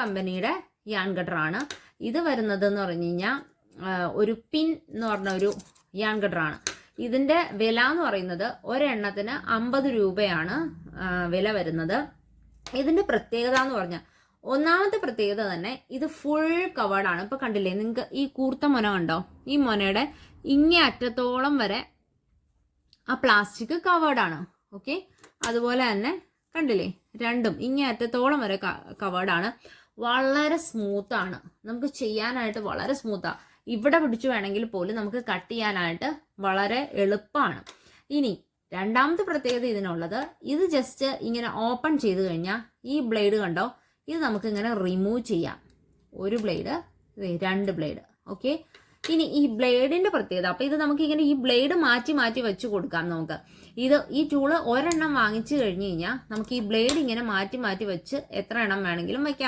കമ്പനിയുടെ യാൺ കട്ടറാണ് ഇത് വരുന്നത് എന്ന് പറഞ്ഞു കഴിഞ്ഞാൽ ഒരു പിൻ എന്ന് പറഞ്ഞ ഒരു യാൺ കട്ടറാണ് ഇതിന്റെ വില എന്ന് പറയുന്നത് ഒരെണ്ണത്തിന് അമ്പത് രൂപയാണ് വില വരുന്നത്. ഇതിന്റെ പ്രത്യേകത എന്ന് പറഞ്ഞാൽ ഒന്നാമത്തെ പ്രത്യേകത തന്നെ ഇത് ഫുൾ കവേർഡാണ് ആണ്. ഇപ്പൊ കണ്ടില്ലേ നിങ്ങൾക്ക് ഈ കൂർത്ത മൊന കണ്ടോ? ഈ മൊനയുടെ ഇങ്ങേ അറ്റത്തോളം വരെ ആ പ്ലാസ്റ്റിക് കവേർഡാണ് ഓക്കെ അതുപോലെ തന്നെ കണ്ടില്ലേ രണ്ടും ഇങ്ങേ അറ്റത്തോളം വരെ കവേർഡാണ് വളരെ സ്മൂത്താണ് നമുക്ക് ചെയ്യാനായിട്ട് വളരെ സ്മൂത്താണ് ഇവിടെ പിടിച്ചു വേണമെങ്കിൽ പോലും നമുക്ക് കട്ട് ചെയ്യാനായിട്ട് വളരെ എളുപ്പമാണ്. ഇനി രണ്ടാമത്തെ പ്രത്യേകത ഇതിനുള്ളത്. ഇത് ജസ്റ്റ് ഇങ്ങനെ ഓപ്പൺ ചെയ്ത് കഴിഞ്ഞാൽ ഈ ബ്ലേഡ് കണ്ടോ? ഇത് നമുക്ക് ഇങ്ങനെ റിമൂവ് ചെയ്യാം. ഒരു ബ്ലേഡ് രണ്ട് ബ്ലേഡ് ഓക്കെ ഇനി ഈ ബ്ലേഡിന്റെ പ്രത്യേകത. അപ്പൊ ഇത് നമുക്ക് ഇങ്ങനെ ഈ ബ്ലേഡ് മാറ്റി മാറ്റി വെച്ച് കൊടുക്കാം നമുക്ക്. ഇത് ഈ ടൂൾ ഒരെണ്ണം വാങ്ങിച്ചു കഴിഞ്ഞു കഴിഞ്ഞാൽ നമുക്ക് ഈ ബ്ലേഡ് ഇങ്ങനെ മാറ്റി മാറ്റി വെച്ച് എത്ര എണ്ണം വേണമെങ്കിലും വെക്കാൻ